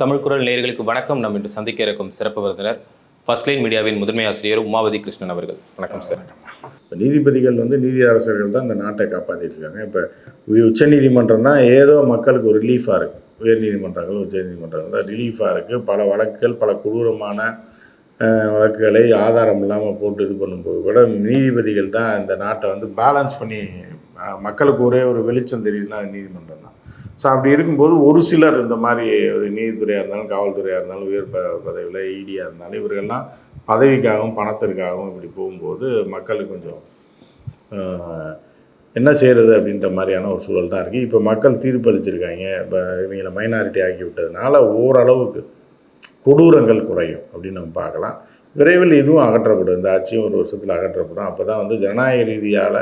தமிழ் குரல் நேயர்களுக்கு வணக்கம். நாம் இன்று சந்திக்க இருக்கும் சிறப்பு விருந்தினர் ஃபர்ஸ்ட் லைன் மீடியாவின் முதன்மை ஆசிரியர் உமாவதி கிருஷ்ணன் அவர்கள். வணக்கம் சார். இப்போ நீதிபதிகள் வந்து நீதி அரசர்கள் தான் இந்த நாட்டை காப்பாற்றிட்டு இருக்காங்க. இப்போ உச்ச நீதிமன்றம் தான் ஏதோ மக்களுக்கு ஒரு ரிலீஃபாக இருக்குது உயர் நீதிமன்றங்கள் உச்ச நீதிமன்றங்கள் தான் ரிலீஃபாக இருக்குது பல வழக்குகள் பல கொடூரமான வழக்குகளை ஆதாரம் இல்லாமல் போட்டு இது பண்ணும்போது கூட நீதிபதிகள் தான் இந்த நாட்டை வந்து பேலன்ஸ் பண்ணி மக்களுக்கு ஒரே ஒரு வெளிச்சம் தெரியுதுன்னா நீதிமன்றம் தான். ஸோ அப்படி இருக்கும்போது ஒரு சிலர் இந்த மாதிரி நீதித்துறையாக இருந்தாலும் காவல்துறையாக இருந்தாலும் உயர் ப பதவியில் ஈடியாக இருந்தாலும் இவர்கள்லாம் பதவிக்காகவும் பணத்திற்காகவும் இப்படி போகும்போது மக்களுக்கு கொஞ்சம் என்ன செய்கிறது அப்படின்ற மாதிரியான ஒரு சூழல் தான் இருக்குது இப்போ மக்கள் தீர்ப்பளிச்சிருக்காங்க இப்போ இவங்களை மைனாரிட்டி ஆக்கி விட்டதுனால ஓரளவுக்கு கொடூரங்கள் குறையும் அப்படின்னு நம்ம பார்க்கலாம். விரைவில் இதுவும் அகற்றப்படும். இந்த ஆட்சியும் ஒரு வருஷத்தில் அகற்றப்படும். அப்போ தான் வந்து ஜனநாயக ரீதியால்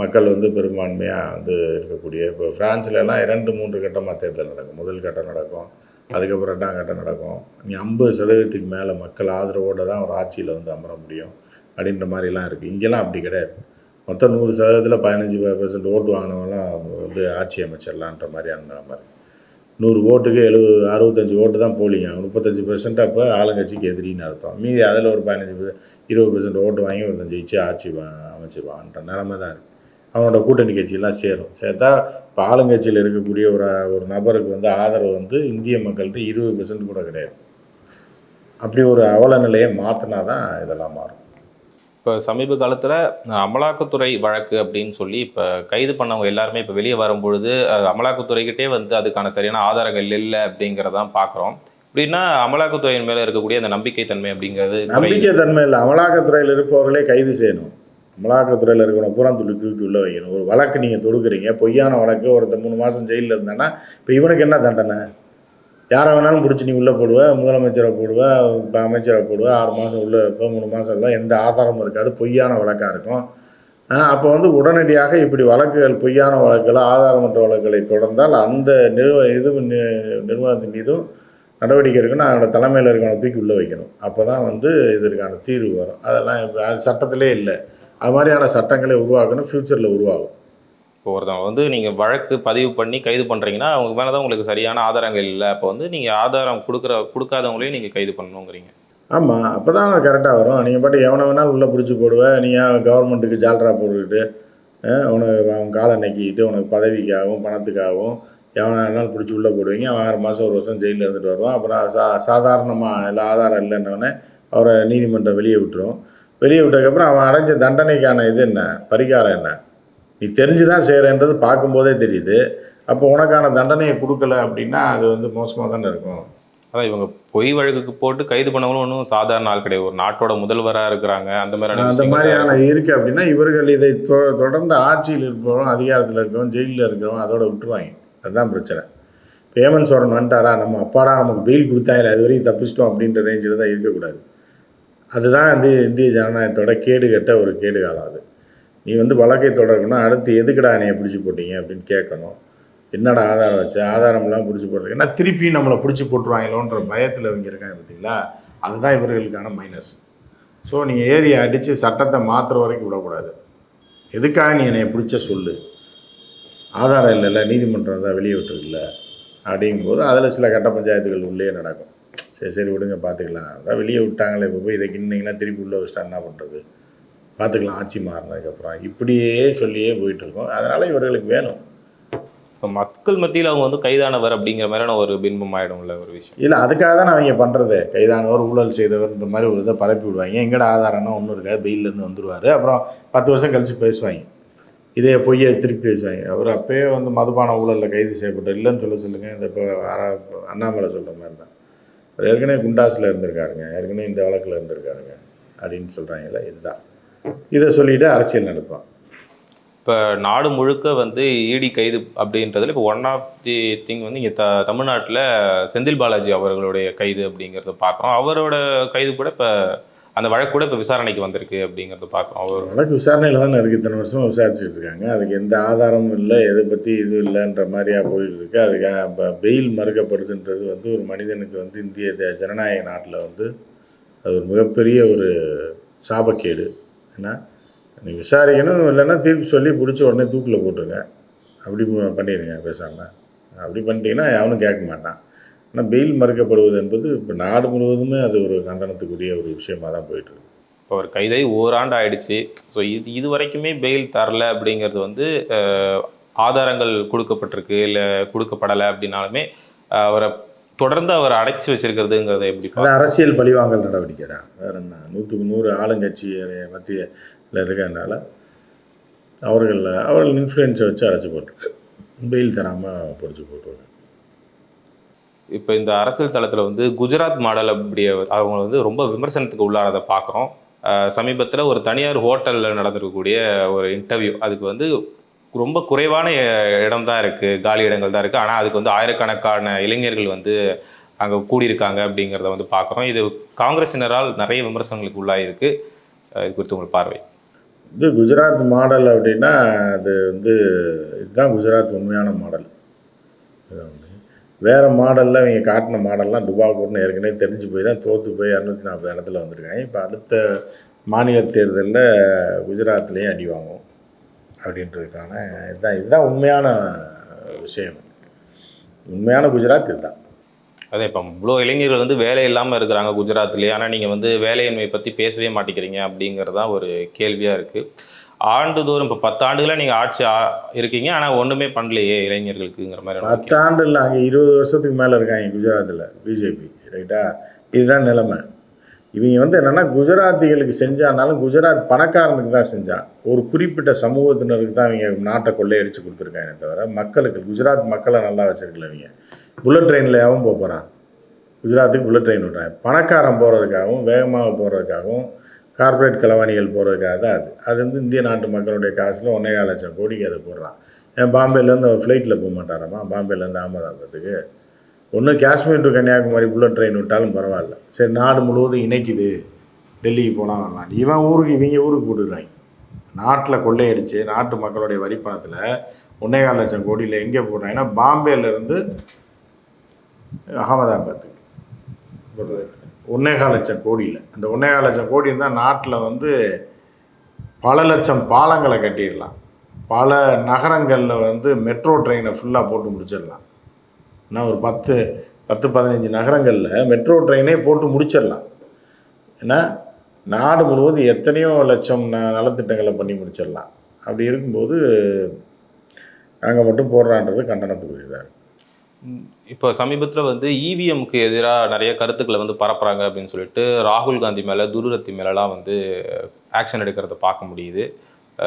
மக்கள் வந்து பெரும்பான்மையாக வந்து இருக்கக்கூடிய இப்போ ஃப்ரான்ஸ்லலாம் இரண்டு மூன்று கட்டமாக தேர்தல் நடக்கும். முதல் கட்டம் நடக்கும் அதுக்கப்புறம் ரெண்டாம் கட்டம் நடக்கும். நீ ஐம்பது சதவீதத்துக்கு மேலே மக்கள் ஆதரவோடு தான் ஒரு ஆட்சியில் வந்து அமர முடியும் அப்படின்ற மாதிரிலாம் இருக்குது இங்கெல்லாம் அப்படி கிடையாது. மொத்தம் நூறு சதவீதத்தில் பதினஞ்சு பர்சன்ட் ஓட்டு வாங்கினவங்களாம் வந்து ஆட்சி அமைச்சிடலான்ற மாதிரியான மாதிரி. நூறு ஓட்டுக்கு எழுபது அறுபத்தஞ்சு ஓட்டு தான் போலிங்க. முப்பத்தஞ்சு பெர்சன்ட் அப்போ ஆளுங்கட்சிக்கு எதிரின்னு அர்த்தம். மீதி அதில் ஒரு பதினஞ்சு இருபது பெர்சன்ட் ஓட்டு வாங்கி ஒருத்தன் ஜெயிச்சு ஆட்சி அமைச்சிருவான்ற நிலமை தான் இருக்குது அவனோட கூட்டணி கட்சியெல்லாம் சேரும். சேர்த்தா இப்போ ஆளுங்கட்சியில் இருக்கக்கூடிய ஒரு ஒரு நபருக்கு வந்து ஆதரவு வந்து இந்திய மக்கள்கிட்ட இருபது பெர்சன்ட் கூட கிடையாது. அப்படி ஒரு அவல நிலையை மாற்றினா தான் இதெல்லாம் மாறும். இப்போ சமீப காலத்தில் அமலாக்கத்துறை வழக்கு அப்படின்னு சொல்லி இப்போ கைது பண்ணவங்க எல்லாருமே இப்போ வெளியே வரும்பொழுது அமலாக்கத்துறைகிட்டே வந்து அதுக்கான சரியான ஆதாரங்கள் இல்லை அப்படிங்கிறதான் பார்க்குறோம் அப்படின்னா அமலாக்கத்துறையின் மேலே இருக்கக்கூடிய அந்த நம்பிக்கை தன்மை அப்படிங்கிறது. நம்பிக்கை தன்மை இல்லை. அமலாக்கத்துறையில் இருப்பவர்களே கைது செய்யணும். அமலாக்கத்துறையில் இருக்கணும் பூரா துளி தூக்கி உள்ளே வைக்கணும். ஒரு வழக்கு நீங்கள் தொடுக்குறீங்க பொய்யான வழக்கு ஒருத்தர் மூணு மாதம் ஜெயிலில் இருந்தானா இப்போ இவனுக்கு என்ன தண்டனை? யாரை வேணாலும் பிடிச்சி நீ உள்ளே போடுவ முதலமைச்சரை போடுவ இப்போ அமைச்சரை போடுவ ஆறு மாதம் உள்ளே இப்போ மூணு மாதம் இல்லை எந்த ஆதாரமும் இருக்காது பொய்யான வழக்காக இருக்கும். அப்போ வந்து உடனடியாக இப்படி வழக்குகள் பொய்யான வழக்குகள் ஆதாரமற்ற வழக்குகளை தொடர்ந்தால் அந்த நிறுவ இது நி- நிறுவனத்தின் மீதும் நடவடிக்கை எடுக்கணும் அதோட தலைமையில் இருக்கணும் தூக்கி உள்ளே வைக்கணும். அப்போ தான் வந்து இதற்கான தீர்வு வரும். அதெல்லாம் இப்போ அது சட்டத்திலே இல்லை. அது மாதிரியான சட்டங்களை உருவாக்கணும் ஃப்யூச்சரில் உருவாகும். இப்போ ஒருத்தவங்க வந்து நீங்கள் வழக்கு பதிவு பண்ணி கைது பண்ணுறீங்கன்னா அவங்க மேலே தான் உங்களுக்கு சரியான ஆதாரங்கள் இல்லை. அப்போ வந்து நீங்கள் ஆதாரம் கொடுக்குற கொடுக்காதவங்களையும் நீங்கள் கைது பண்ணணுங்கிறீங்க. ஆமாம் அப்போ தான் கரெக்டாக வரும். நீங்கள் பாட்டு எவனை வேணாலும் உள்ளே பிடிச்சி போடுவேன் நீ ஏன் கவர்மெண்ட்டுக்கு ஜால்ரா போட்டுக்கிட்டு உனக்கு அவன் காலை நக்கிக்கிட்டு உனக்கு பதவிக்காகவும் பணத்துக்காகவும் எவனை வேணாலும் பிடிச்சி உள்ளே போடுவீங்க. அவன் ஆறு மாதம் ஒரு வருஷம் ஜெயிலில் இருந்துட்டு வருவான். அப்புறம் சா சாதாரணமாக இல்லை ஆதாரம் இல்லைன்னொடனே அவரை நீதிமன்றம் வெளியே விட்டுரும். வெளியே விட்டதுக்கப்புறம் அவன் அடைஞ்ச தண்டனைக்கான இது என்ன? பரிகாரம் என்ன? நீ தெரிஞ்சு தான் செய்கிறன்றது பார்க்கும்போதே தெரியுது. அப்போ உனக்கான தண்டனையை கொடுக்கல அப்படின்னா அது வந்து மோசமாக தானே இருக்கும். அதான் இவங்க பொய் வழக்குக்கு போட்டு கைது பண்ணவங்களும் ஒன்றும் சாதாரண ஆள் கிடையாது. ஒரு நாட்டோட முதல்வராக இருக்கிறாங்க. அந்த மாதிரியான அந்த மாதிரியான இருக்குது அப்படின்னா இவர்கள் இதை தொடர்ந்து ஆட்சியில் இருப்பவரும் அதிகாரத்தில் இருக்கிறவன் ஜெயிலில் இருக்கிறவன் அதோட விட்டுருவாங்க. அதுதான் பிரச்சனை. இப்போ சோரன் வந்துட்டாரா? நம்ம அப்பாடா நமக்கு பெயில் கொடுத்தாங்க அது வரைக்கும் தப்பிச்சிட்டோம் அப்படின்ற ரேஞ்சில் தான் இருக்கக்கூடாது. அதுதான் வந்து இந்திய ஜனநாயகத்தோட கேடு கட்ட ஒரு கேடு காலம் அது. நீ வந்து வழக்கை தொடர்கணும் அடுத்து எதுக்குடா என்னைய பிடிச்சி போட்டீங்க அப்படின்னு கேட்கணும். என்னடா ஆதாரம் வச்சு? ஆதாரம்லாம் பிடிச்சி போடுறீங்க ஏன்னா திருப்பி நம்மளை பிடிச்சி போட்டுருவாங்களோன்ற பயத்தில் இவங்க இருக்காங்க பார்த்தீங்களா? அதுதான் இவர்களுக்கான மைனஸ் ஸோ நீங்கள் ஏரியை அடித்து சட்டத்தை மாற்றுற வரைக்கும் விடக்கூடாது. எதுக்காக நீ என்னை பிடிச்ச சொல்லு? ஆதாரம் இல்லைல்ல நீதிமன்றம் தான் வெளியே விட்டுருக்குல்ல. அப்படிங்கும்போது அதில் சில கட்ட பஞ்சாயத்துகள் உள்ளே நடக்கும். சரி சரி விடுங்க பார்த்துக்கலாம் அதான் வெளியே விட்டாங்களே இப்போ போய் இதை கிண்டிங்கன்னா திருப்பி உள்ளே வச்சுட்டா என்ன பண்ணுறது பார்த்துக்கலாம் ஆட்சி மாறினதுக்கப்புறம் இப்படியே சொல்லியே போயிட்டுருக்கோம். அதனால் இவர்களுக்கு வேணும். இப்போ மக்கள் மத்தியில் அவங்க வந்து கைதானவர் அப்படிங்கிற மாதிரியான ஒரு பின்பம் ஆயிடும்ல ஒரு விஷயம். இல்லை அதுக்காக தான் அவங்க பண்ணுறது கைதானவர் ஊழல் செய்தவர் இந்த மாதிரி ஒரு இதை பரப்பி விடுவாங்க. எங்கட ஆதாரம்னா ஒன்றும் இருக்காது. பெயிலேருந்து வந்துருவார். அப்புறம் பத்து வருஷம் கழித்து பேசுவாங்க. இதே பொய்யை திருப்பி பேசுவாங்க. அவர் அப்பயே வந்து மதுபான ஊழலில் கைது செய்யப்பட்டார். இல்லைன்னு சொல்ல சொல்லுங்கள் இந்த இப்போ அண்ணாமலை சொல்கிற மாதிரி தான் ஏற்கனவே குண்டாஸில் இருந்திருக்காருங்க. ஏற்கனவே இந்த வழக்கில் இருந்திருக்காருங்க. அப்படின்னு சொல்கிறாங்கல்ல இதுதான். இதை சொல்லிட்டு அரசியல் நடக்கும். இப்போ நாடு முழுக்க வந்து இடி கைது அப்படின்றதுல இப்போ ஒன் ஆஃப் தி திங் வந்து இங்கே த தமிழ்நாட்டில் செந்தில் பாலாஜி அவர்களுடைய கைது அப்படிங்கிறத பார்க்குறோம். அவரோட கைது கூட இப்போ அந்த வழக்கு கூட இப்போ விசாரணைக்கு வந்திருக்கு அப்படிங்கிறத பார்க்குறோம் அவர் வழக்கு விசாரணையில் தானே இருக்குது இத்தனை வருஷம் விசாரிச்சுட்டு இருக்காங்க. அதுக்கு எந்த ஆதாரமும் இல்லை. எதை பற்றி இது இல்லைன்ற மாதிரியாக போயிட்டு இருக்கு. அதுக்கு இப்போ பெயில் மறுக்கப்படுதுன்றது வந்து ஒரு மனிதனுக்கு வந்து இந்திய ஜனநாயக நாட்டில் வந்து அது ஒரு மிகப்பெரிய ஒரு சாபக்கேடு. ஏன்னா நீ விசாரிக்கணும் இல்லைன்னா தீர்ப்பு சொல்லி பிடிச்ச உடனே தூக்கில் போட்டுருங்க. அப்படி பண்ணிடுங்க பேசாமல் அப்படி பண்ணிட்டீங்கன்னா யாரும் கேட்க மாட்டான். ஆனால் பெயில் மறுக்கப்படுவது என்பது இப்போ நாடு முழுவதுமே அது ஒரு கண்டனத்துக்குரிய ஒரு விஷயமா தான் போயிட்டு இருக்கு. இப்போ ஒரு கைதாகி ஓராண்டு ஆயிடுச்சு ஸோ இது இது வரைக்குமே பெயில் தரல அப்படிங்கிறது வந்து ஆதாரங்கள் கொடுக்கப்பட்டிருக்கு இல்லை கொடுக்கப்படலை அப்படின்னாலுமே அவரை தொடர்ந்து அவரை அடைச்சி வச்சிருக்கிறதுங்கிறத எப்படி? அரசியல் பழிவாங்கல் நடவடிக்கை தான் வேற என்ன? நூற்றுக்கு நூறு ஆளுங்கட்சி மத்தியில் இருக்கிறதுனால அவர்கள் அவர்கள் இன்ஃப்ளூயன்ஸை வச்சு அழைச்சி போட்டு பெயில் தராமல் பிடிச்சி போட்டுருவாங்க இப்போ இந்த அரசியல் தளத்தில் வந்து குஜராத் மாடல் அப்படி அவங்க வந்து ரொம்ப விமர்சனத்துக்கு உள்ளானதை பார்க்குறோம். சமீபத்தில் ஒரு தனியார் ஹோட்டலில் நடந்திருக்கக்கூடிய ஒரு இன்டர்வியூ அதுக்கு வந்து ரொம்ப குறைவான இடம் தான் இருக்குது காலி இடங்கள் தான் இருக்குது ஆனால் அதுக்கு வந்து ஆயிரக்கணக்கான இளைஞர்கள் வந்து அங்கே கூடியிருக்காங்க அப்படிங்கிறத வந்து பார்க்குறோம். இது காங்கிரசினரால் நிறைய விமர்சனங்களுக்கு உள்ளாயிருக்கு இது குறித்து உங்கள் பார்வை? இது குஜராத் மாடல் அப்படின்னா அது வந்து இதுதான் குஜராத் உண்மையான மாடல். வேறு மாடலில் இவங்க காட்டின மாடல்லாம் டுபாக்கூர்னு ஏற்கனவே தெரிஞ்சு போய் தான் தோற்று போய் இரநூத்தி நாற்பது இடத்துல வந்திருக்காங்க. இப்போ அடுத்த மாநில தேர்தலில் குஜராத்லேயும் அடி வாங்கும் அப்படின்றதுக்கான இதுதான் இதுதான் உண்மையான விஷயம். உண்மையான குஜராத் இதுதான். அதே இப்போ இவ்வளோ இளைஞர்கள் வந்து வேலை இல்லாமல் இருக்கிறாங்க குஜராத்லேயே. ஆனால் நீங்கள் வந்து வேலையின்மை பற்றி பேசவே மாட்டேங்கிறீங்க அப்படிங்கிறது தான் ஒரு கேள்வியாக இருக்குது ஆண்டுதோறும் இப்போ பத்தாண்டுகளாக நீங்கள் ஆட்சி இருக்கீங்க. ஆனால் ஒன்றுமே பண்ணலையே இளைஞர்களுக்குங்கிற மாதிரி பத்தாண்டு இல்லை அங்கே இருபது வருஷத்துக்கு மேலே இருக்காங்க குஜராத்தில் பிஜேபி ரைட்டா இதுதான் நிலைமை. இவங்க வந்து என்னென்னா குஜராத்திகளுக்கு செஞ்சானாலும் குஜராத் பணக்காரனுக்கு தான் செஞ்சான் ஒரு குறிப்பிட்ட சமூகத்தினருக்கு தான் அவங்க நாட்டை கொள்ளையடிச்சு கொடுத்துருக்காங்க தவிர மக்களுக்கு குஜராத் மக்களை நல்லா வச்சுருக்கல இவங்க. புல்லட் ட்ரெயினில் எவன் போக போகிறான் குஜராத்துக்கு புல்லட் ட்ரெயின் விட்றாங்க. பணக்காரன் போகிறதுக்காகவும் வேகமாக போகிறதுக்காகவும் கார்ப்பரேட் களவாணிகள் போகிறதுக்காக தான் அது. அது வந்து இந்திய நாட்டு மக்களுடைய காசில் ஒன்றே லட்சம் கோடிக்கு அதை போடுறான். ஏன் பாம்பேலேருந்து அவர் ஃப்ளைட்டில் போக மாட்டாராமா பாம்பேலேருந்து அகமதாபாத்துக்கு. ஒன்று Kashmir to Kanyakumari bullet train விட்டாலும் பரவாயில்ல. சரி நாடு முழுவதும் இணைக்குது. டெல்லிக்கு போனால் வரலாம். இவன் ஊருக்கு இவங்க ஊருக்கு போட்டுக்கிறாங்க நாட்டில் கொள்ளையடிச்சு நாட்டு மக்களுடைய வரி பணத்தில் ஒன்றேகால் லட்சம் கோடியில் எங்கே போடுறாங்கன்னா பாம்பேலேருந்து அகமதாபாத்துக்கு போடுறது. ஒன்னேகால் லட்சம் கோடியில். அந்த ஒன்னேகால் லட்சம் கோடி இருந்தால் நாட்டில் வந்து பல லட்சம் பாலங்களை கட்டிடலாம். பல நகரங்களில் வந்து மெட்ரோ ட்ரெயினை ஃபுல்லாக போட்டு முடிச்சிடலாம். நான் ஒரு பத்து பத்து பதினஞ்சு நகரங்களில் மெட்ரோ ட்ரெயினே போட்டு முடிச்சிடலாம். ஏன்னா நாடு முழுவதும் எத்தனையோ லட்சம் ந நலத்திட்டங்களை பண்ணி முடிச்சிடலாம். அப்படி இருக்கும்போது அங்கே மட்டும் போடுறான்றது கண்டனத்துக்குரியதாக இருக்கு. இப்போ சமீபத்தில் வந்து இவிஎம்க்கு எதிராக நிறைய கருத்துக்களை வந்து பரப்புகிறாங்க அப்படின்னு சொல்லிட்டு ராகுல் காந்தி மேலே துருரத்தி மேலெலாம் வந்து ஆக்ஷன் எடுக்கிறத பார்க்க முடியுது.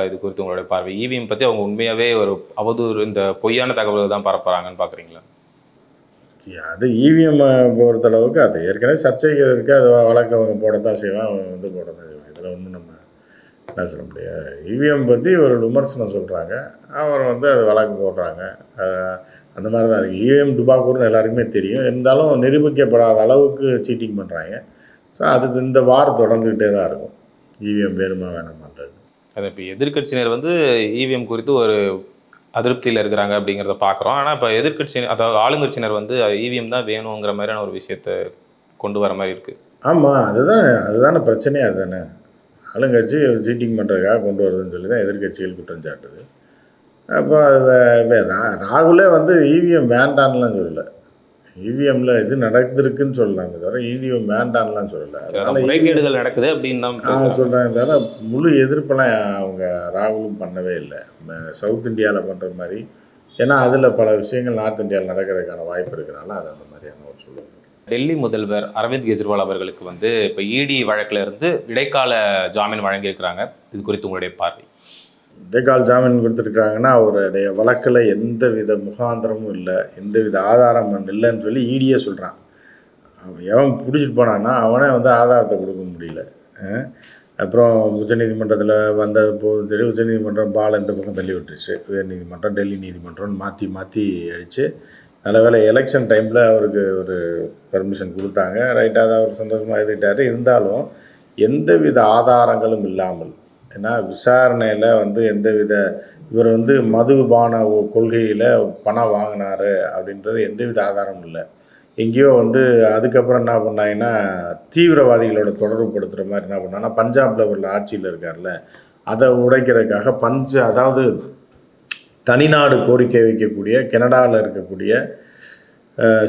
இது குறித்து உங்களுடைய பார்வை. இவிஎம் பற்றி அவங்க உண்மையாகவே ஒரு அவதூறு இந்த பொய்யான தகவல்கள் தான் பரப்புகிறாங்கன்னு பார்க்குறீங்களா? அது இவிஎம் பொறுத்தளவுக்கு அது ஏற்கனவே சர்ச்சைகள் இருக்குது அது வழக்கு அவங்க போடத்தான் செய்வான் அவன் வந்து போடத்தான் செய்வான் இதில் ஒன்றும் நம்ம என்ன சொல்ல முடியாது. இவிஎம் பற்றி ஒரு விமர்சனம் சொல்கிறாங்க அவர் வந்து அது வழக்கு போடுறாங்க. அந்த மாதிரி தான் இருக்குது இவிஎம் டுபாக்கூர்னு எல்லாருக்குமே தெரியும். இருந்தாலும் நிரூபிக்கப்படாத அளவுக்கு சீட்டிங் பண்ணுறாங்க ஸோ அதுக்கு இந்த வார் தொடர்ந்துக்கிட்டே தான் இருக்கும். இவிஎம் வேணுமா வேணாமான்றது. அது இப்போ எதிர்க்கட்சியினர் வந்து இவிஎம் குறித்து ஒரு அதிருப்தியில் இருக்கிறாங்க அப்படிங்கிறத பார்க்குறோம் ஆனால் இப்போ எதிர்க்கட்சி அதாவது ஆளுங்கட்சியினர் வந்து இவிஎம் தான் வேணுங்கிற மாதிரியான ஒரு விஷயத்தை கொண்டு வர மாதிரி இருக்குது ஆமாம் அதுதான் அதுதானே பிரச்சனையே அதுதானே. ஆளுங்கட்சி சீட்டிங் பண்ணுறதுக்காக கொண்டு வருதுன்னு சொல்லி தான் எதிர்க்கட்சிகள் குற்றம் சாட்டுது. அப்புறம் ராகுலே வந்து இவிஎம் வேண்டான்லாம் சொல்லலை. இவிஎம்ல இது நடந்திருக்குன்னு சொல்லலாமே தவிர இவிஎம் வேண்டான்லாம் சொல்லலை. அதனால முறைகேடுகள் நடக்குது அப்படின்னு சொல்கிறேன் தவிர முழு எதிர்ப்பெல்லாம் அவங்க ராகுலும் பண்ணவே இல்லை. சவுத் இந்தியாவில் பண்ணுற மாதிரி. ஏன்னா அதில் பல விஷயங்கள் நார்த் இந்தியாவில் நடக்கிறதுக்கான வாய்ப்பு இருக்கிறனால அது அந்த மாதிரியான ஒரு சூழல். டெல்லி முதல்வர் அரவிந்த் கெஜ்ரிவால் அவர்களுக்கு வந்து இப்போ இடி வழக்குல இருந்து இடைக்கால ஜாமீன் வழங்கியிருக்கிறாங்க. இது குறித்து உங்களுடைய பார்வை. இடைக்கால ஜாமீன் கொடுத்துருக்குறாங்கன்னா அவருடைய வழக்கில் எந்த வித முகாந்திரமும் இல்லை எந்த வித ஆதாரமும் இல்லைன்னு சொல்லி ஈடியே சொல்கிறான் அவன் எவன் பிடிச்சிட்டு போனான்னா அவனே வந்து ஆதாரத்தை கொடுக்க முடியல. அப்புறம் உச்சநீதிமன்றத்தில் வந்த போது சரி உச்சநீதிமன்றம் பால் இந்த பக்கம் தள்ளி விட்டுருச்சு. உயர் நீதிமன்றம் டெல்லி நீதிமன்றம்னு மாற்றி மாற்றி அடித்து நல்ல வேளை எலெக்ஷன் டைமில் அவருக்கு ஒரு பெர்மிஷன் கொடுத்தாங்க. ரைட்டாக தான் அவர் சந்தோஷமாக எழுதிட்டார் இருந்தாலும் எந்தவித ஆதாரங்களும் இல்லாமல் ஏன்னா விசாரணையில் வந்து எந்தவித இவர் வந்து மதுபான கொள்கையில் பணம் வாங்கினாரு அப்படின்றது எந்தவித ஆதாரமும் இல்லை. எங்கேயோ வந்து அதுக்கப்புறம் என்ன பண்ணாங்கன்னா தீவிரவாதிகளோட தொடர்பு படுத்துகிற மாதிரி என்ன பண்ணாங்கன்னா பஞ்சாப்ல உள்ள ஆட்சியில் இருக்கார்ல அதை உடைக்கிறதுக்காக பஞ்சு அதாவது தனிநாடு கோரிக்கை வைக்கக்கூடிய கனடாவில் இருக்கக்கூடிய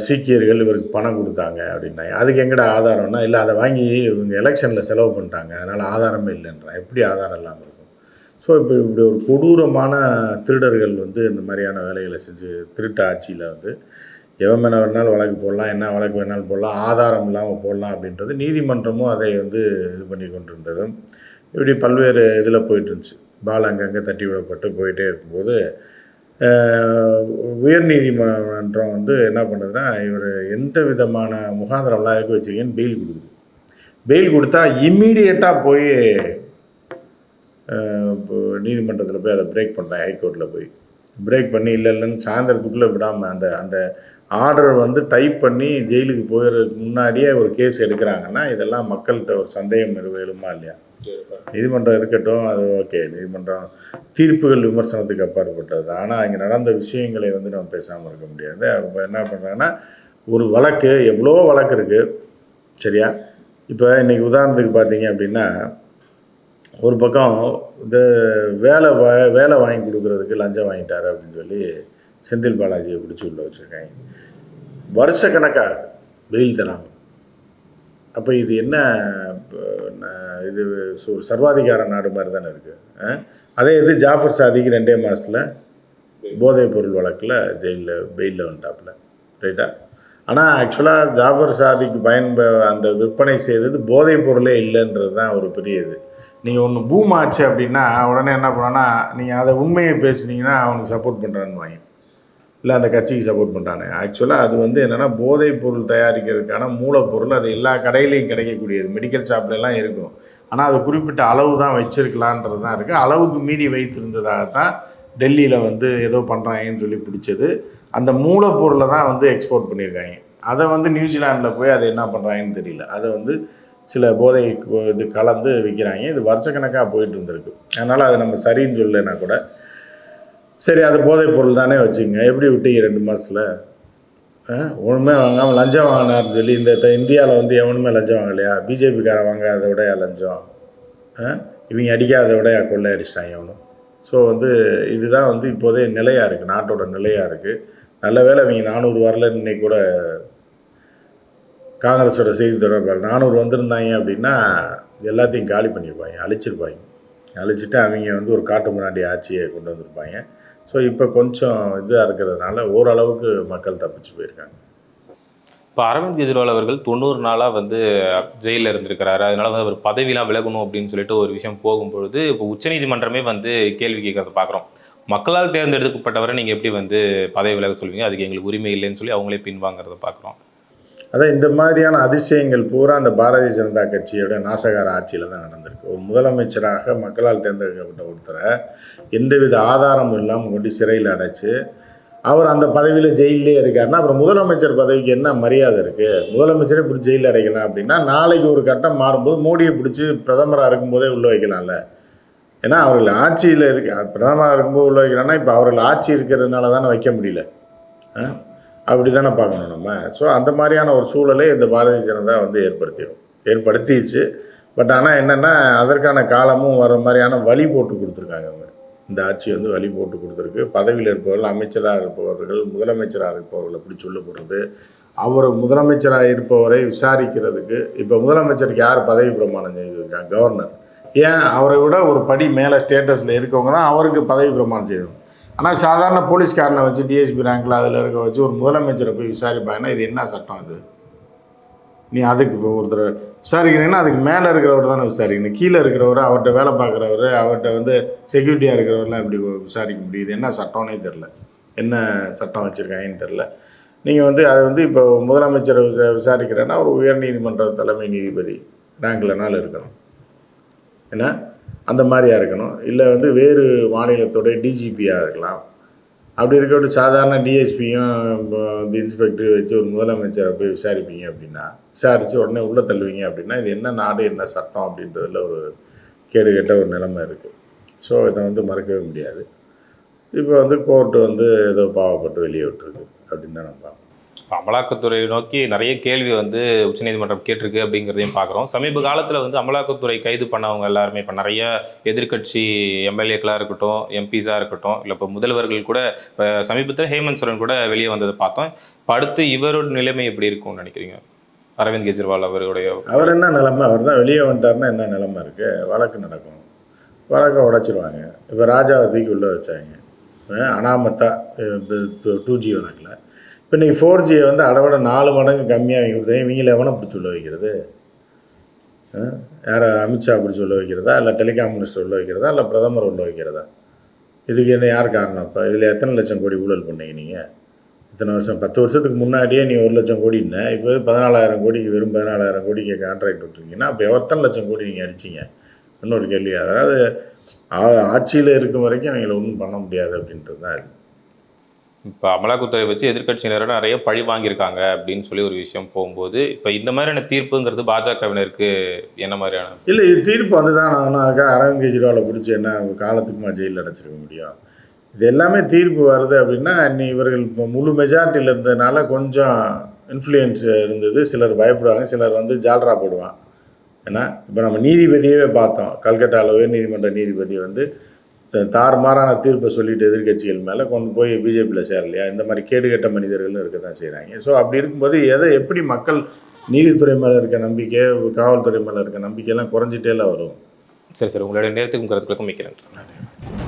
சீக்கியர்கள் இவருக்கு பணம் கொடுத்தாங்க அப்படின்னாங்க அதுக்கு எங்கடா ஆதாரம்னா இல்லை அதை வாங்கி இவங்க எலெக்ஷனில் செலவு பண்ணிட்டாங்க அதனால் ஆதாரமே இல்லைன்றான் எப்படி ஆதாரம் இல்லாமல் இருக்கும்? ஸோ இப்போ இப்படி ஒரு கொடூரமான திருடர்கள் வந்து இந்த மாதிரியான வேலைகளை செஞ்சு திருட்டு ஆட்சியில் வந்து எவன் மேலே வேணாலும் வழக்கு போடலாம் என்ன வழக்கு வேணாலும் போடலாம் ஆதாரம் இல்லாமல் போடலாம் அப்படின்றது நீதிமன்றமும் அதை வந்து இது பண்ணி கொண்டிருந்தது இப்படி பல்வேறு இதில் போயிட்டு இருந்துச்சு. பால் அங்கங்கே தட்டி விடப்பட்டு போயிட்டே இருக்கும்போது உயர்நீதிமன்றம் வந்து என்ன பண்ணுதுன்னா இவர் எந்த விதமான முகாந்திரம்லாம் இருக்க வச்சுக்கேன்னு பெயில் கொடுக்குது. பெயில் கொடுத்தா இம்மீடியட்டாக போய் நீதிமன்றத்தில் போய் அதை பிரேக் பண்ணுறேன் ஹைகோர்ட்டில் போய். பிரேக் பண்ணி இல்லை இல்லைன்னு சாயந்தரத்துக்குள்ளே விடாமல் அந்த அந்த ஆர்டர் வந்து டைப் பண்ணி ஜெயிலுக்கு போயிடுறதுக்கு முன்னாடியே ஒரு கேஸ் எடுக்கிறாங்கன்னா இதெல்லாம் மக்கள்கிட்ட ஒரு சந்தேகம் எழுமா இல்லையா? நீதிமன்றம் இருக்கட்டும் அது ஓகே நீதிமன்றம் தீர்ப்புகள் விமர்சனத்துக்கு அப்பாற்பட்டது. ஆனால் இங்கே நடந்த விஷயங்களை வந்து நம்ம பேசாமல் இருக்க முடியாது. அப்போ என்ன பண்ணுறாங்கன்னா ஒரு வழக்கு எவ்வளோ வழக்கு இருக்குது சரியா? இப்போ இன்றைக்கி உதாரணத்துக்கு பார்த்தீங்க அப்படின்னா ஒரு பக்கம் இந்த வேலை வேலை வாங்கி கொடுக்குறதுக்கு லஞ்சம் வாங்கிட்டாரு அப்படின்னு சொல்லி செந்தில் பாலாஜியை பிடிச்சி உள்ள வச்சுருக்காங்க. வருஷக்கணக்காக வெயில் தராமல் அப்போ இது என்ன இப்போ, இது சு- ஒரு சர்வாதிகார நாடு மாதிரி தானே இருக்குது அதே இது ஜாஃபர் சாதிக்கு ரெண்டே மாதத்தில் போதைப் பொருள் வழக்கில் ஜெயிலில் வெயிலில் வந்துட்டாப்புல. ரைட்டா? ஆனால் ஆக்சுவலாக ஜாஃபர் சாதிக்கு பயன்ப அந்த விற்பனை செய்தது போதைப் பொருளே இல்லைன்றது தான் ஒரு பெரிய இது. நீங்கள் ஒன்று பூம் ஆச்சு அப்படின்னா உடனே என்ன பண்ணோன்னா நீங்கள் அதை உண்மையை பேசுனீங்கன்னா அவனுக்கு சப்போர்ட் பண்ணுறான்னு வாங்கி. இல்லை அந்த கட்சிக்கு சப்போர்ட் பண்ணுறானே ஆக்சுவலாக அது வந்து என்னென்னா போதைப் பொருள் தயாரிக்கிறதுக்கான மூலப்பொருள் அது எல்லா கடையிலையும் கிடைக்கக்கூடியது. மெடிக்கல் ஷாப்லலாம் இருக்கும். ஆனால் அது குறிப்பிட்ட அளவு தான் வச்சிருக்கலான்றது தான் இருக்குது அளவுக்கு மீறி வைத்திருந்ததாக தான் டெல்லியில் வந்து ஏதோ பண்ணுறாங்கன்னு சொல்லி பிடிச்சது. அந்த மூலப்பொருளை தான் வந்து எக்ஸ்போர்ட் பண்ணியிருக்காங்க. அதை வந்து நியூசிலாண்டில் போய் அதை என்ன பண்ணுறாங்கன்னு தெரியல. அதை வந்து சில போதை இது கலந்து விற்கிறாங்க இது வருஷக்கணக்காக போயிட்டு இருந்திருக்கு. அதனால் அதை நம்ம சரின்னு சொல்லலைன்னா கூட சரி அது போதைப் பொருள் தானே வச்சுங்க எப்படி விட்டீங்க ரெண்டு மாதத்தில் ஒன்றுமே வாங்காமல் லஞ்சம் வாங்கினார்னு சொல்லி இந்த இந்தியாவில் வந்து எவனுமே லஞ்சம் வாங்கலையா? பிஜேபிக்காரன் வாங்காத விடையா லஞ்சம்? ஆ? இவங்க அடிக்காத விடையா கொள்ளை அடிச்சிட்டாங்க எவனும் ஸோ வந்து இதுதான் வந்து இப்போதே நிலையாக இருக்குது நாட்டோட நிலையாக இருக்குது நல்ல வேளை இவங்க நானூறு வரல இன்னைக்கு கூட காங்கிரஸோட செய்தி தொடர்பாளர் நானூறு வந்திருந்தாங்க அப்படின்னா எல்லாத்தையும் காலி பண்ணியிருப்பாங்க அழிச்சிருப்பாங்க. அழிச்சிட்டு அவங்க வந்து ஒரு காட்டு முன்னாடி ஆட்சியை கொண்டு வந்திருப்பாங்க. ஸோ இப்போ கொஞ்சம் இதாக இருக்கிறதுனால ஓரளவுக்கு மக்கள் தப்பிச்சு போயிருக்காங்க. இப்போ அரவிந்த் கெஜ்ரிவால் அவர்கள் தொண்ணூறு நாளாக வந்து ஜெயிலில் இருந்திருக்கிறாரு. அதனால வந்து அவர் பதவியெலாம் விலகணும் அப்படின்னு சொல்லிட்டு ஒரு விஷயம் போகும்பொழுது இப்போ உச்சநீதிமன்றமே வந்து கேள்வி கேட்கறத பார்க்குறோம் மக்களால் தேர்ந்தெடுக்கப்பட்டவரை நீங்கள் எப்படி வந்து பதவி விலக சொல்லுவீங்க அதுக்கு எங்களுக்கு உரிமை இல்லைன்னு சொல்லி அவங்களே பின்வாங்கிறத பார்க்குறோம் அதான் இந்த மாதிரியான அதிசயங்கள் பூரா அந்த பாரதிய ஜனதா கட்சியோட நாசகார ஆட்சியில் தான் நடந்திருக்கு. ஒரு முதலமைச்சராக மக்களால் தேர்ந்தெடுக்கப்பட்ட ஒருத்தரை எந்தவித ஆதாரமும் இல்லாமல் கொண்டு சிறையில் அடைச்சி அவர் அந்த பதவியில் ஜெயிலே இருக்காருன்னா அப்புறம் முதலமைச்சர் பதவிக்கு என்ன மரியாதை இருக்குது முதலமைச்சரே இப்படி ஜெயிலில் அடைக்கலாம் அப்படின்னா நாளைக்கு ஒரு கட்டம் மாறும்போது மோடியை பிடிச்சி பிரதமராக இருக்கும்போதே உள்ளே வைக்கலாம்ல. ஏன்னா அவர்கள் ஆட்சியில் இருக்க பிரதமராக இருக்கும்போது உள்ள வைக்கலாம்னா இப்போ அவர்கள் ஆட்சி இருக்கிறதுனால தானே வைக்க முடியல. ஆ? அப்படி தானே பார்க்கணும் நம்ம. ஸோ அந்த மாதிரியான ஒரு சூழலை இந்த பாரதிய ஜனதா வந்து ஏற்படுத்திடும் ஏற்படுத்திடுச்சு பட் ஆனால் என்னென்னா அதற்கான காலமும் வர மாதிரியான வழி போட்டு கொடுத்துருக்காங்க அவங்க. இந்த ஆட்சி வந்து வழி போட்டு கொடுத்துருக்கு. பதவியில் இருப்பவர்கள் அமைச்சராக இருப்பவர்கள் முதலமைச்சராக இருப்பவர்கள் அப்படி சொல்ல போகிறது அவர் முதலமைச்சராக இருப்பவரை விசாரிக்கிறதுக்கு இப்போ முதலமைச்சருக்கு யார் பதவி பிரமாணம் செய்திருக்காங்க? கவர்னர் ஏன் அவரை விட ஒரு படி மேலே ஸ்டேட்டஸில் இருக்கவங்க தான் அவருக்கு பதவி பிரமாணம் செய்யணும் ஆனால் சாதாரண போலீஸ்காரனை வச்சு டிஎஸ்பி ரேங்கில் அதில் இருக்க வச்சு ஒரு முதலமைச்சரை போய் விசாரிப்பாங்கன்னா இது என்ன சட்டம் இது நீ அதுக்கு இப்போ ஒருத்தர் விசாரிக்கிறீங்கன்னா அதுக்கு மேலே இருக்கிறவர் தானே விசாரிக்கணும். கீழே இருக்கிறவர் அவர்கிட்ட வேலை பார்க்குறவர் அவர்கிட்ட வந்து செக்யூரிட்டியாக இருக்கிறவர்லாம் இப்படி விசாரிக்க முடியுது என்ன சட்டம்னே தெரில என்ன சட்டம் வச்சுருக்காங்கன்னு தெரில நீங்கள் வந்து அது வந்து இப்போ முதலமைச்சரை விசா விசாரிக்கிறேன்னா ஒரு உயர்நீதிமன்ற தலைமை நீதிபதி ரேங்க்லனாலும் இருக்கணும். ஏன்னா அந்த மாதிரியா இருக்கணும். இல்லை வந்து வேறு மாநிலத்தோடைய டிஜிபியாக இருக்கலாம். அப்படி இருக்கட்டும் சாதாரண டிஎஸ்பியும் இந்த இன்ஸ்பெக்டர் வச்சு ஒரு முதலமைச்சரை போய் விசாரிப்பீங்க அப்படின்னா விசாரித்து உடனே உள்ளே தள்ளுவீங்க அப்படின்னா இது என்ன நாடு என்ன சட்டம் அப்படின்றதுல ஒரு கேடு கெட்ட ஒரு நிலைமை இருக்குது ஸோ இதை வந்து மறக்கவே முடியாது. இப்போ வந்து கோர்ட்டு வந்து ஏதோ பாவப்பட்டு வெளியே விட்டுருக்கு அப்படின்னு தான் நம்ம அமலாக்கத்துறை நோக்கி நிறைய கேள்வி வந்து உச்சநீதிமன்றம் கேட்டிருக்கு அப்படிங்கிறதையும் பார்க்குறோம். சமீப காலத்தில் வந்து அமலாக்கத்துறை கைது பண்ணவங்க எல்லாருமே இப்போ நிறைய எதிர்க்கட்சி எம்எல்ஏக்களாக இருக்கட்டும் எம்பிஸாக இருக்கட்டும் இல்லை இப்போ முதல்வர்கள் கூட இப்போ சமீபத்தில் ஹேமந்த் சோரன் கூட வெளியே வந்ததை பார்த்தோம். இப்போ அடுத்து இவரோட நிலைமை எப்படி இருக்கும்னு நினைக்கிறீங்க? அரவிந்த் கெஜ்ரிவால் அவருடைய அவர் என்ன நிலமை? அவர் தான் வெளியே வந்துட்டாருன்னா என்ன நிலமை இருக்குது வழக்கு நடக்கும். வழக்கை உடைச்சிருவாங்க. இப்போ ராஜாவை தூக்கி உள்ளே வச்சாங்க. அனாமத்தா டூ ஜி வழக்கில். இப்போ இன்றைக்கி ஃபோர் ஜியை வந்து அதை நாலு மடங்கு கம்மியாக வாங்கி கொடுத்தீங்க இவங்கள எவனை பிடிச்சி உள்ள வைக்கிறது? யாரை அமித்ஷா பிடிச்சி உள்ள வைக்கிறதா? இல்லை டெலிகாம் மினிஸ்டர் உள்ள வைக்கிறதா? இல்லை பிரதமர் உள்ள வைக்கிறதா? இதுக்கு என்ன யார் காரணம் இப்போ இதில் எத்தனை லட்சம் கோடி ஊழல் பண்ணீங்க நீங்கள் இத்தனை வருஷம் பத்து வருஷத்துக்கு முன்னாடியே நீ ஒரு லட்சம் கோடின்னு இப்போ பதினாலாயிரம் கோடிக்கு வெறும் பதினாலாயிரம் கோடிக்கு கான்ட்ராக்ட் விட்டுருக்கீங்கன்னா அப்போ எத்தனை லட்சம் கோடி நீங்கள் அடிச்சீங்க? இன்னொரு கேள்வி அதாவது ஆ- ஆட்சியில் இருக்கும் வரைக்கும் அவங்கள ஒன்றும் பண்ண முடியாது அப்படின்றது தான் இது. இப்போ அமலாக்கத்துறை வச்சு எதிர்க்கட்சியினரோட நிறைய பழி வாங்கியிருக்காங்க அப்படின்னு சொல்லி ஒரு விஷயம் போகும்போது இப்போ இந்த மாதிரியான தீர்ப்புங்கிறது பாஜகவினருக்கு என்ன மாதிரியான இல்லை இது தீர்ப்பு வந்து தான் ஆனாக்கா அரவிந்த் கெஜ்ரிவாலை பிடிச்சி என்ன காலத்துக்குமா ஜெயிலில் அடைச்சிருக்க முடியும்? இது எல்லாமே தீர்ப்பு வருது அப்படின்னா நீ இவர்கள் இப்போ முழு மெஜாரிட்டியில் இருந்ததுனால கொஞ்சம் இன்ஃப்ளூயன்ஸ் இருந்தது. சிலர் பயப்படுவாங்க சிலர் வந்து ஜால்ரா போடுவான் ஏன்னா இப்போ நம்ம நீதிபதியவே பார்த்தோம். கல்கட்டாவில் உயர் நீதிமன்ற நீதிபதி வந்து தாறுமாறான தீர்ப்பை சொல்லிட்டு எதிர்க்கட்சிகள் மேலே கொண்டு போய் பிஜேபியில் சேரலையா? இந்த மாதிரி கேடுகெட்ட மனிதர்களும் இருக்க தான் செய்கிறாங்க ஸோ அப்படி இருக்கும்போது எதை எப்படி மக்கள் நீதித்துறை மேலே இருக்க நம்பிக்கை காவல்துறை மேலே இருக்க நம்பிக்கையெல்லாம் குறைஞ்சிட்டேல வரும்? சரி சரி. உங்களுடைய நேரத்துக்கும் கருத்துக்களுக்கும் மிக்க நன்றி.